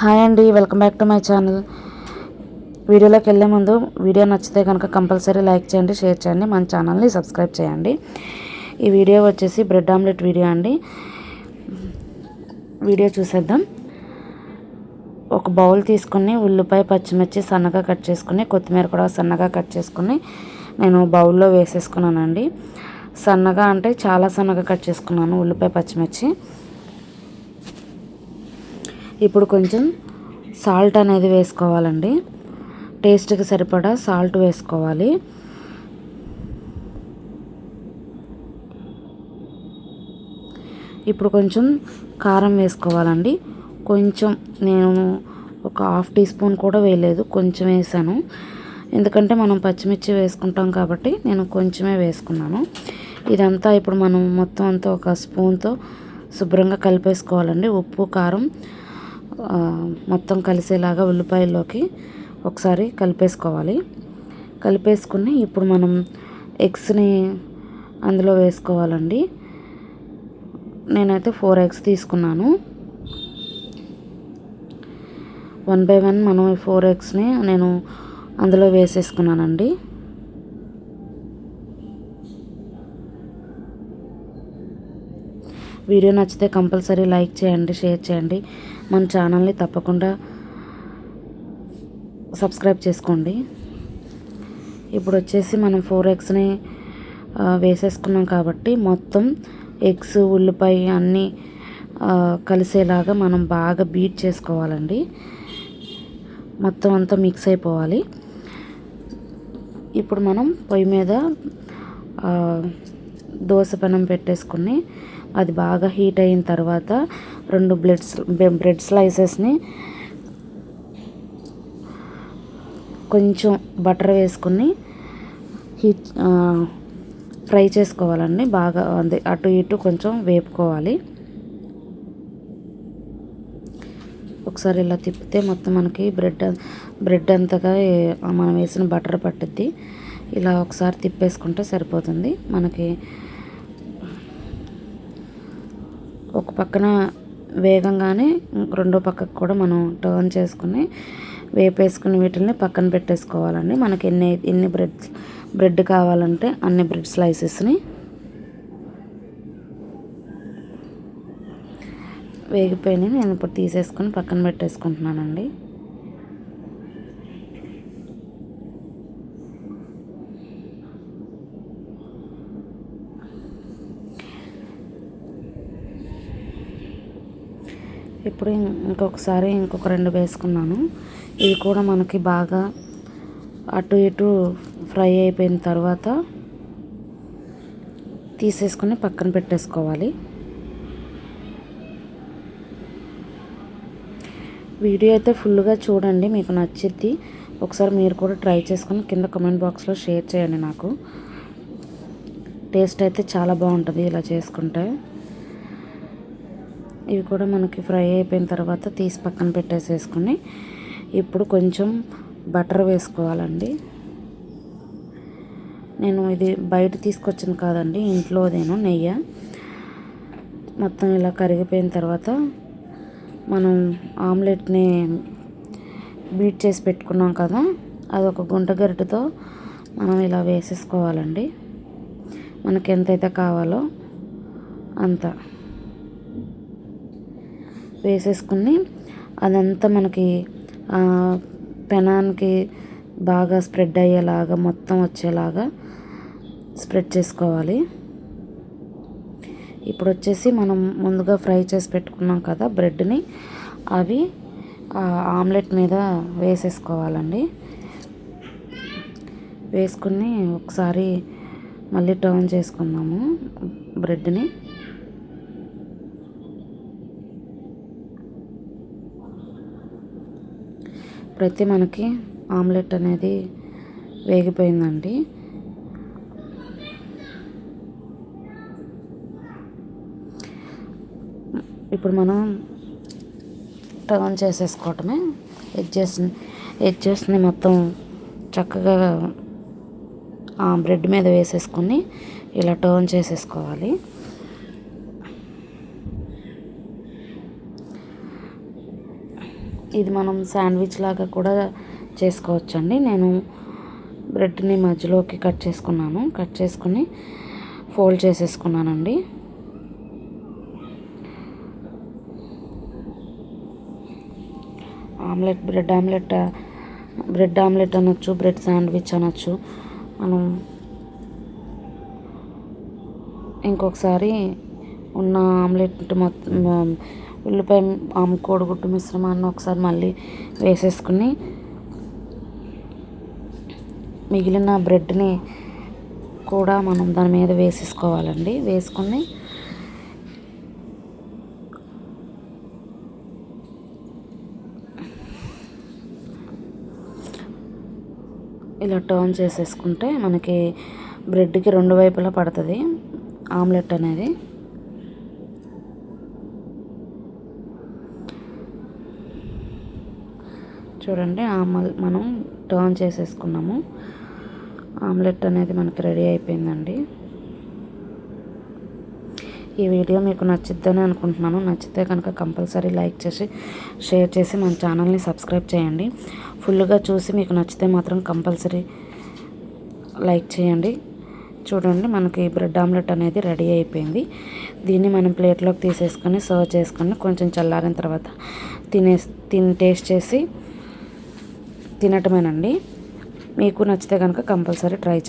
Hi అండి welcome back to my channel. వీడియోలోకి వెళ్ళే ముందు వీడియో నచ్చితే కనుక కంపల్సరీ లైక్ చేయండి షేర్ చేయండి మన ఛానల్ని సబ్స్క్రైబ్ చేయండి. ఈ వీడియో వచ్చేసి బ్రెడ్ ఆమ్లెట్ వీడియో అండి. వీడియో చూసేద్దాం. ఒక బౌల్ తీసుకొని ఉల్లిపాయ పచ్చిమిర్చి సన్నగా కట్ చేసుకుని కొత్తిమీర కూడా సన్నగా కట్ చేసుకుని నేను బౌల్లో వేసేసుకున్నానండి. సన్నగా అంటే చాలా సన్నగా కట్ చేసుకున్నాను ఉల్లిపాయ పచ్చిమిర్చి. ఇప్పుడు కొంచెం సాల్ట్ అనేది వేసుకోవాలండి. టేస్ట్కి సరిపడా సాల్ట్ వేసుకోవాలి. ఇప్పుడు కొంచెం కారం వేసుకోవాలండి. కొంచెం నేను ఒక హాఫ్ టీ స్పూన్ కూడా వేయలేదు కొంచెం వేసాను. ఎందుకంటే మనం పచ్చిమిర్చి వేసుకుంటాం కాబట్టి నేను కొంచెమే వేసుకున్నాను. ఇదంతా ఇప్పుడు మనం మొత్తం అంతా ఒక స్పూన్తో శుభ్రంగా కలిపేసుకోవాలండి. ఉప్పు కారం మొత్తం కలిసేలాగా ఉల్లిపాయల్లోకి ఒకసారి కలిపేసుకోవాలి. కలిపేసుకుని ఇప్పుడు మనం ఎగ్స్ని అందులో వేసుకోవాలండి. నేనైతే ఫోర్ ఎగ్స్ తీసుకున్నాను. వన్ బై వన్ మనం ఈ ఫోర్ ఎగ్స్ని నేను అందులో వేసేసుకున్నానండి. వీడియో నచ్చితే కంపల్సరీ లైక్ చేయండి షేర్ చేయండి. మన ఛానల్ని తప్పకుండా సబ్స్క్రైబ్ చేసుకోండి. ఇప్పుడు వచ్చేసి మనం ఫోర్ ఎగ్స్ని వేసేసుకున్నాం కాబట్టి మొత్తం ఎగ్స్ ఉల్లిపాయ అన్నీ కలిసేలాగా మనం బాగా బీట్ చేసుకోవాలండి. మొత్తం అంతా మిక్స్ అయిపోవాలి. ఇప్పుడు మనం పొయ్యి మీద దోశ పెనం పెట్టేసుకుని అది బాగా హీట్ అయిన తర్వాత రెండు బ్లెడ్స్ బ్రెడ్ స్లైసెస్ని కొంచెం బటర్ వేసుకుని హీట్ ఫ్రై చేసుకోవాలండి. బాగా అదే అటు ఇటు కొంచెం వేపుకోవాలి. ఒకసారి ఇలా తిప్పితే మొత్తం మనకి బ్రెడ్ బ్రెడ్ అంతగా మనం వేసిన బటర్ పట్టుద్ది. ఇలా ఒకసారి తిప్పేసుకుంటే సరిపోతుంది. మనకి ఒక పక్కన వేగంగానే రెండో పక్కకు కూడా మనం టర్న్ చేసుకుని వేపేసుకుని వీటిని పక్కన పెట్టేసుకోవాలండి. మనకి ఎన్ని ఎన్ని బ్రెడ్ బ్రెడ్ కావాలంటే అన్ని బ్రెడ్ స్లైసెస్ని వేగిపోయినాయి నేను ఇప్పుడు తీసేసుకొని పక్కన పెట్టేసుకుంటున్నానండి. ఇప్పుడు ఇంకొకసారి ఇంకొక రెండు వేసుకున్నాను. ఇవి కూడా మనకి బాగా అటు ఇటు ఫ్రై అయిపోయిన తర్వాత తీసేసుకొని పక్కన పెట్టేసుకోవాలి. వీడియో అయితే ఫుల్గా చూడండి మీకు నచ్చిద్ది. ఒకసారి మీరు కూడా ట్రై చేసుకొని కింద కమెంట్ బాక్స్లో షేర్ చేయండి నాకు. టేస్ట్ అయితే చాలా బాగుంటుంది ఇలా చేసుకుంటే. ఇవి కూడా మనకి ఫ్రై అయిపోయిన తర్వాత తీసి పక్కన పెట్టేసేసుకొని ఇప్పుడు కొంచెం బటర్ వేసుకోవాలండి. నేను ఇది బయట తీసుకొచ్చిన కాదండి ఇంట్లోదేను నెయ్యి. మొత్తం ఇలా కరిగిపోయిన తర్వాత మనం ఆమ్లెట్ని బీట్ చేసి పెట్టుకున్నాం కదా అది ఒక గుంట గరిటెతో మనం ఇలా వేసేసుకోవాలండి. మనకి ఎంతైతే కావాలో అంత. వేసేసుకుని అదంతా మనకి పెనానికి బాగా స్ప్రెడ్ అయ్యేలాగా మొత్తం వచ్చేలాగా స్ప్రెడ్ చేసుకోవాలి. ఇప్పుడు వచ్చేసి మనం ముందుగా ఫ్రై చేసి పెట్టుకున్నాం కదా బ్రెడ్ని అవి ఆమ్లెట్ మీద వేసేసుకోవాలండి. వేసుకుని ఒకసారి మళ్ళీ టర్న్ చేసుకున్నాము బ్రెడ్ని. ప్రతి మనకి ఆమ్లెట్ అనేది వేగిపోయిందండి. ఇప్పుడు మనం టర్న్ చేసేసుకోవటమే. ఎడ్జెస్ ఎడ్జెస్ని మొత్తం చక్కగా బ్రెడ్ మీద వేసేసుకొని ఇలా టర్న్ చేసేసుకోవాలి. ఇది మనం శాండ్విచ్ లాగా కూడా చేసుకోవచ్చండి. నేను బ్రెడ్ని మధ్యలోకి కట్ చేసుకున్నాను. కట్ చేసుకుని fold చేసేసుకున్నానండి. Omelette bread omelette bread omelette అనొచ్చు బ్రెడ్ శాండ్విచ్ అనొచ్చు. మనం ఇంకొకసారి ఉన్న ఆమ్లెట్ మొత్తం ఉల్లిపాయ ఆమ్ కోడిగుడ్డు మిశ్రమాన్ని ఒకసారి మళ్ళీ వేసేసుకుని మిగిలిన బ్రెడ్ని కూడా మనం దాని మీద వేసేసుకోవాలండి. వేసుకొని ఇలా టర్న్ చేసేసుకుంటే మనకి బ్రెడ్కి రెండు వైపులా పడుతుంది. ఆమ్లెట్ అనేది. చూడండి ఆమల్ మనం టర్న్ చేసేసుకున్నాము. ఆమ్లెట్ అనేది మనకి రెడీ అయిపోయిందండి. ఈ వీడియో మీకు నచ్చిద్దని అనుకుంటున్నాను. నచ్చితే కనుక కంపల్సరీ లైక్ చేసి షేర్ చేసి మన ఛానల్ని సబ్స్క్రైబ్ చేయండి. ఫుల్గా చూసి మీకు నచ్చితే మాత్రం కంపల్సరీ లైక్ చేయండి. చూడండి మనకి బ్రెడ్ ఆమ్లెట్ అనేది రెడీ అయిపోయింది. దీన్ని మనం ప్లేట్లోకి తీసేసుకొని సర్వ్ చేసుకొని కొంచెం చల్లారిన తర్వాత తినే తిని టేస్ట్ చేసి తినటమేనండి. మీకు నచ్చితే కనుక కంపల్సరీ ట్రై చేయండి.